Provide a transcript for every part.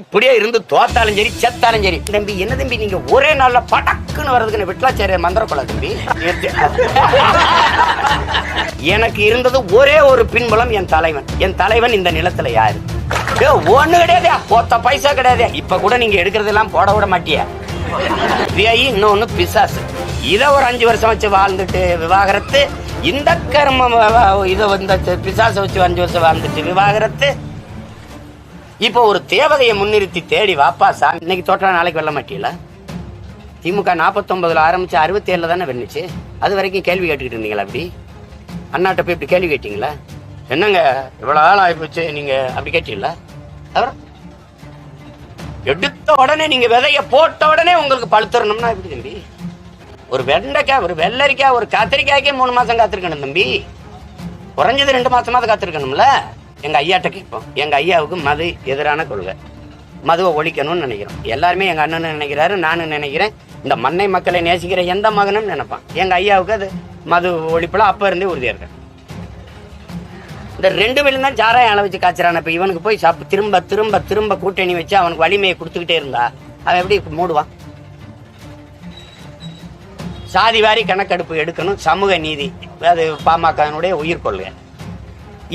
இப்படியே இருந்து தோத்தாலும் சரி செத்தாலும் சரி. தம்பி என்ன தம்பி நீங்க ஒரே நாள்ல படக்குன்னு வர்றதுக்கு விட்டலாச்சாரிய மந்திரக்குள்ள தம்பி? எனக்கு இருந்தது ஒரே ஒரு பின்புலம் என் தலைவன். என் தலைவன் இந்த நிலத்துல யாரு? ஏய், ஒண்ணு கிடையாதே ஒத்த பைசா கிடையாதே. இப்ப கூட நீங்க எடுக்கிறதெல்லாம் போட விட மாட்டியா? விஐ இன்னொன்னு பிசாசு. இத ஒரு அஞ்சு வருஷம் வச்சு வாழ்ந்துட்டு விவாகரத்து. இந்த கர்ம இதை வந்து பிசாசை வச்சு அஞ்சு வருஷம் வாழ்ந்துட்டு விவாகரத்து. இப்போ ஒரு தேவதையை முன்னிறுத்தி தேடி வாப்பா சாமி. இன்னைக்கு தோற்றா நாளைக்கு வெல்ல மாட்டீங்களா திமுக நாற்பத்தொன்பதுல ஆரம்பிச்சு அறுபத்தி ஏழுல தானே வென்னுச்சு அது வரைக்கும் கேள்வி கேட்டுக்கிட்டு இருந்தீங்களா அப்படி அண்ணாட்ட போய் இப்படி கேள்வி கேட்டீங்களா? என்னங்க இவ்வளவு நாள் ஆயிப்போச்சு நீங்க அப்படி கேட்டீங்களா? அப்புறம் எடுத்த உடனே நீங்க விதைய போட்ட உடனே உங்களுக்கு பழுத்தரணும்னா எப்படி தம்பி? ஒரு வெண்டைக்காய் ஒரு வெள்ளரிக்காய் ஒரு கத்திரிக்காய்க்கே மூணு மாசம் காத்திருக்கணும் தம்பி. குறைஞ்சது ரெண்டு மாசமாவது காத்திருக்கணும்ல? எங்கள் ஐயாட்ட கேட்போம். எங்கள் ஐயாவுக்கு மது எதிரான கொள்கை. மதுவை ஒழிக்கணும்னு நினைக்கிறோம். எல்லாருமே எங்கள் அண்ணன் நினைக்கிறாரு நானும் நினைக்கிறேன். இந்த மண்ணை மக்களை நேசிக்கிற எந்த மகனும் நினைப்பான். எங்கள் ஐயாவுக்கு அது மது ஒழிப்பில் அப்போ இருந்தே உறுதியாக இருக்கு. இந்த ரெண்டு பேரும் தான் சாராயம் அள வச்சு காய்ச்சறான். இப்போ இவனுக்கு போய் சாப் திரும்ப திரும்ப திரும்ப கூட்டணி வச்சு அவனுக்கு வலிமையை கொடுத்துக்கிட்டே இருந்தா அவன் எப்படி மூடுவான்? சாதி வாரி கணக்கெடுப்பு எடுக்கணும். சமூக நீதி அது பாமகனுடைய உயிர் கொள்கை.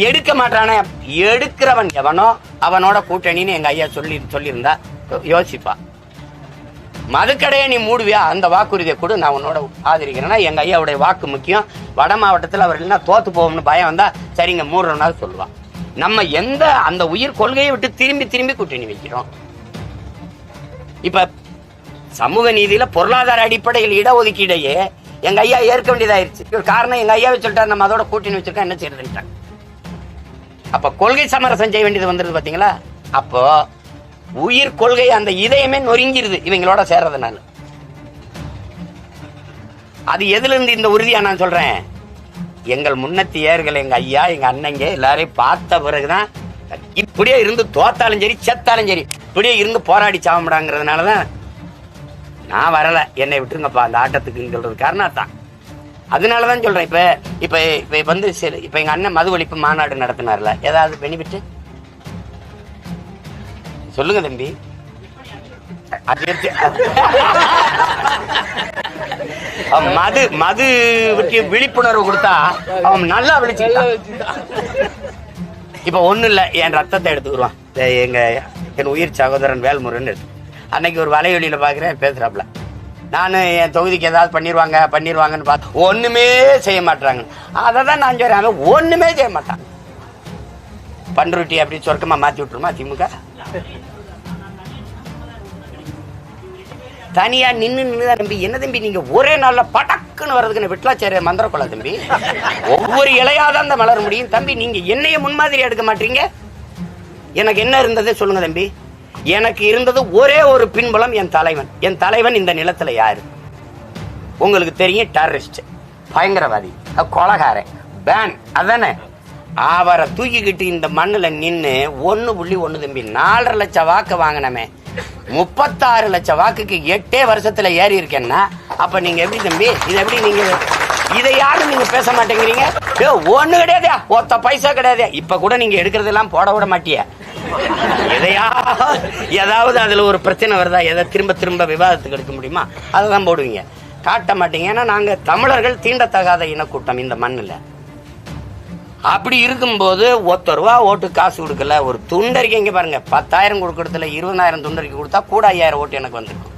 எடுக்க மாட்டானே. எடுக்கிறவன் எவனோ அவனோட கூட்டணின்னு எங்க ஐயா சொல்லி சொல்லியிருந்தா யோசிப்பா. மதுக்கடையை நீ மூடுவியா? அந்த வாக்குறுதியை கூட நான் உன்னோட ஆதரிக்கிறேன்னா எங்க ஐயாவுடைய வாக்கு முக்கியம். வட மாவட்டத்தில் அவர் இல்லைன்னா தோத்து போகும்னு பயம் வந்தா சரிங்க மூடுறோம்னாலும் சொல்லுவான். நம்ம எந்த அந்த உயிர் கொள்கையை விட்டு திரும்பி திரும்பி கூட்டணி வைக்கிறோம்? இப்ப சமூக நீதியில பொருளாதார அடிப்படையில் இடஒதுக்கீடையே எங்க ஐயா ஏற்க வேண்டியதாயிருச்சு. காரணம் எங்க ஐயாவை சொல்லிட்டாரு நம்ம அதோட கூட்டணி வச்சிருக்கோம் என்ன செய்யறதுன்ட்டாங்க. அப்ப கொள்கை சமரசம் செய்ய வேண்டியது வந்துருது பாத்தீங்களா? அப்போ உயிர் கொள்கை அந்த இதயமே நொறுங்கிருது இவங்களோட சேர்றதுனால. அது எதுல இருந்து இந்த உறுதியா நான் சொல்றேன்? எங்கள் முன்னத்தியர்கள் எங்க ஐயா எங்க அண்ணங்க எல்லாரையும் பார்த்த பிறகுதான் இப்படியே இருந்து தோத்தாலும் சரி செத்தாலும் சரி இப்படியே இருந்து போராடி சாவமுடாங்கிறதுனாலதான் நான் வரல. என்னை விட்டுருங்கப்பா அந்த ஆட்டத்துக்குன்னு சொல்றது காரணம் தான் அதனால தான் சொல்கிறேன் இப்போ இப்போ இப்போ வந்து சரி இப்போ எங்கள் அண்ணன் மது ஒழிப்பு மாநாடு நடத்தினார்ல ஏதாவது பெனிஃபிட் சொல்லுங்க தம்பி. அது மது மது பற்றி விழிப்புணர்வு கொடுத்தா அவன் நல்லா விழிச்சுக்கிட்டான். இப்போ ஒன்றும் இல்லை என் ரத்தத்தை எடுத்துக்கிடுவான். எங்கள் என் உயிர் சகோதரன் வேல்முருன்னு எடுத்து. அன்னைக்கு ஒரு வலையொலியில் பார்க்குறேன் பேசுகிறாப்புல நான் என் தொகுதிக்கு ஏதாவது பண்ணிடுவாங்க பண்ணிடுவாங்கன்னு பார்த்து ஒன்றுமே செய்ய மாட்டாங்க அதை தான் நான் சொல்கிறேன் அவன் ஒன்றுமே செய்ய மாட்டான். பண்ருட்டி அப்படி சொர்க்கமாக மாற்றி விட்டுருமா திமுக? தனியாக நின்று நின்று தான் தம்பி. என்ன தம்பி நீங்கள் ஒரே நாளில் படக்குன்னு வர்றதுக்கு விட்டலாச்சாரிய மந்திரக்குள்ள தம்பி? ஒவ்வொரு இலையாதான் அந்த மலர முடியும். தம்பி நீங்கள் என்னைய முன்மாதிரி எடுக்க மாட்டீங்க? எனக்கு என்ன இருந்ததே சொல்லுங்கள் தம்பி. எனக்கு இருந்தது ஒரே ஒரு பின்பலம் என் தலைவன். என் தலைவன் இந்த நிலத்தில் யாரு? உங்களுக்கு தெரியும் டெரரிஸ்ட் பயங்கரவாதி கொலகாரன் பேன் அதானே? அவரை தூக்கிக்கிட்டு இந்த மண்ணில் நின்று ஒன்று புள்ளி ஒன்று தம்பி நாலரை லட்சம் வாக்கு வாங்கினமே. முப்பத்தாறு லட்சம் வாக்குக்கு எட்டே வருஷத்தில் ஏறி இருக்கேன்னா அப்போ நீங்கள் எப்படி தம்பி இது எப்படி நீங்கள் இதை யாரும் நீங்கள் பேச மாட்டேங்கிறீங்க? ஏ ஒண்ணு கிடையாதே ஒத்த பைசா கிடையாதே. இப்போ கூட நீங்கள் எடுக்கிறதெல்லாம் போட விட மாட்டியா. எதையா ஏதாவது அதுல ஒரு பிரச்சனை வருதா? எதை திரும்ப திரும்ப விவாதத்துக்கு எடுக்க முடியுமா? அததான் போடுவீங்க. காட்ட மாட்டீங்க. ஏன்னா நாங்க தமிழர்கள் தீண்டத்தகாத இனக்கூட்டம் இந்த மண்ணில். அப்படி இருக்கும்போது ஒத்த ரூபா ஓட்டு காசு கொடுக்கல ஒரு துண்டறிக்கை இங்கே பாருங்க பத்தாயிரம் கொடுக்கறதுல இருபதாயிரம் துண்டறிக்கை கொடுத்தா கூட ஐயாயிரம் ஓட்டு எனக்கு வந்திருக்கும்.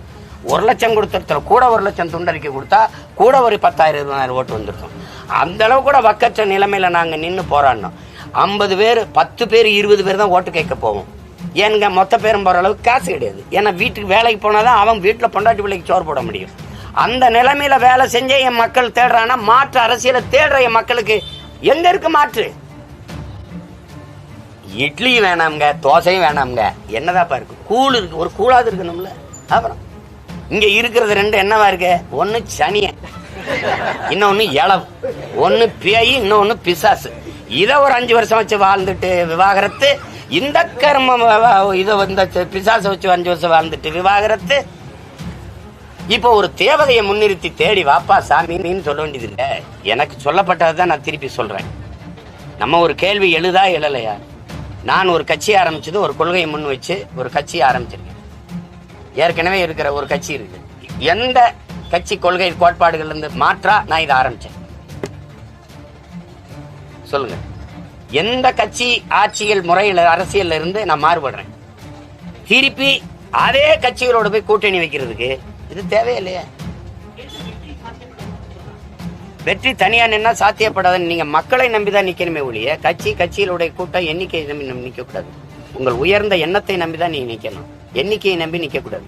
ஒரு லட்சம் கொடுத்துருத்துல கூட ஒரு லட்சம் துண்டறிக்கை கொடுத்தா கூட ஒரு பத்தாயிரம் இருபதாயிரம் ஓட்டு வந்திருக்கும். அந்த அளவு கூட வக்கற்ற நிலைமையில நாங்கள் நின்று போராடினோம். ஐம்பது பேர் பத்து பேர் இருபது பேர் தான் ஓட்டு கேட்க போவோம். ஏனுங்க மொத்த பேரும் போகிற அளவுக்கு காசு கிடையாது. ஏன்னா வீட்டுக்கு வேலைக்கு போனால் தான் அவன் வீட்டில் பொண்டாட்டி பிள்ளைக்கு சோறு போட முடியும். அந்த நிலைமையில வேலை செஞ்சே என் மக்கள் தேடுறான்னா மாற்று அரசியலை தேடுற என் மக்களுக்கு எங்க இருக்கு மாற்று? இட்லியும் வேணாம்ங்க தோசையும் வேணாம்ங்க. என்னதாப்பா இருக்கு? கூழ் இருக்கு ஒரு கூழாவது இருக்கணும்ல? அப்புறம். இங்க இருக்கிறது ரெண்டு என்னவா இருக்கு? ஒன்னு சனியன் இன்னொன்னு இளவு ஒன்னு பேய் இன்னொன்னு பிசாசு. இதை ஒரு அஞ்சு வருஷம் வச்சு வாழ்ந்துட்டு விவாகரத்து இந்த கர்மம் இதை இந்த பிசாசை வச்சு அஞ்சு வருஷம் வாழ்ந்துட்டு விவாகரத்து. இப்போ ஒரு தேவதையை முன்னிறுத்தி தேடி வாப்பா சாமின்னு சொல்ல வேண்டியது எனக்கு சொல்லப்பட்டதை தான் நான் திருப்பி சொல்கிறேன் நம்ம ஒரு கேள்வி எழுதா எழலையா நான் ஒரு கட்சி ஆரம்பிச்சது ஒரு கொள்கையை முன் வச்சு ஒரு கட்சி ஆரம்பிச்சிருக்கேன். ஏற்கனவே இருக்கிற ஒரு கட்சி இருக்கு. எந்த கட்சி கொள்கை கோட்பாடுகள்லேருந்து மாற்றா நான் இதை ஆரம்பித்தேன் சொல்லுங்க. எந்த கட்சி ஆட்சியல் முறையில் அரசியல்ல இருந்து நான் மாறுபடுறேன்? திருப்பி அதே கட்சிகளோட போய் கூட்டணி வைக்கிறதுக்கு இது தேவையில்லையே. வெற்றி தனியா நின்னா சாத்தியப்படாதுன்னு நீங்க மக்களை நம்பிதான் நிக்கணுமே ஒழிய கட்சி கட்சிகளுடைய கூட்டம் எண்ணிக்கையை நம்பி நிக்க கூடாது உங்கள் உயர்ந்த எண்ணத்தை நம்பிதான் நீங்க நிக்கணும். எண்ணிக்கையை நம்பி நிக்க கூடாது